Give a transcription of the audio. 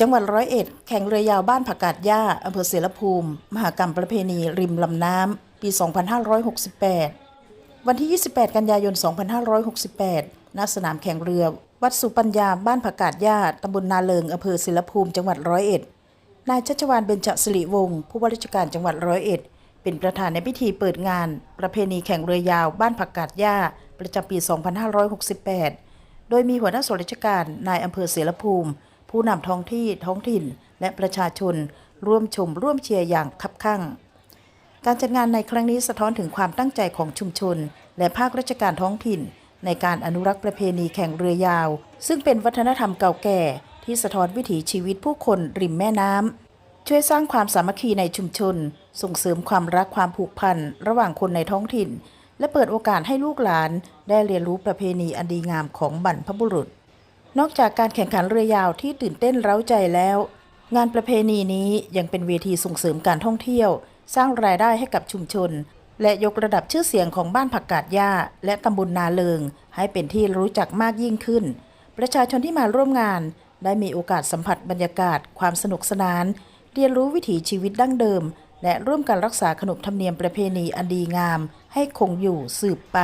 จังหวัดร้อยเอ็ด แข่งเรือยาวบ้านผักกาดหญ้าอำเภอเสรภูมิ มหากรรมประเพณีริมลำน้ำ ปี 2568 วันที่ 28 กันยายน 2568 ณ สนามแข่งเรือ วัดสุปัญญาบ้านผักกาดหญ้าตำบลนาเลิงอำเภอศิลภูมิ จังหวัดร้อยเอ็ด นายชัชวานเบญจสิริวงศ์ผู้ว่าราชการจังหวัดร้อยเอ็ด เป็นประธานในพิธีเปิดงาน ประเพณีแข่งเรือยาวบ้านผักกาดหญ้าประจำปี 2568 โดยมีหัวหน้าส่วนราชการนายอำเภอเสรภูมิ ผู้นำท้องที่ท้องถิ่น และประชาชน ร่วมชมร่วมเชียร์อย่างคับคั่ง การจัดงานในครั้งนี้สะท้อนถึงความตั้งใจของชุมชน และภาคราชการท้องถิ่น ในการอนุรักษ์ประเพณีแข่งเรือยาว ซึ่งเป็นวัฒนธรรมเก่าแก่ ที่สะท้อนวิถีชีวิตผู้คนริมแม่น้ำช่วยสร้างความสามัคคีในชุมชน ส่งเสริมความรักความผูกพันระหว่างคนในท้องถิ่น และเปิดโอกาสให้ลูกหลานได้เรียนรู้ประเพณีอันดีงามของบรรพบุรุษ นอกจากการแข่งขันเรือยาวที่ตื่นเต้นเร้าใจแล้ว งานประเพณีนี้ยังเป็นเวทีส่งเสริมการท่องเที่ยว สร้างรายได้ให้กับชุมชน และยกระดับชื่อเสียงของบ้านผักกาดหญ้า และตำบลนาเลิง ให้เป็นที่รู้จักมากยิ่งขึ้น ประชาชนที่มาร่วมงานได้มีโอกาสสัมผัสบรรยากาศ ความสนุกสนาน เรียนรู้วิถีชีวิตดั้งเดิม และร่วมกันรักษาขนบธรรมเนียมประเพณีอันดีงาม ให้คงอยู่สืบไป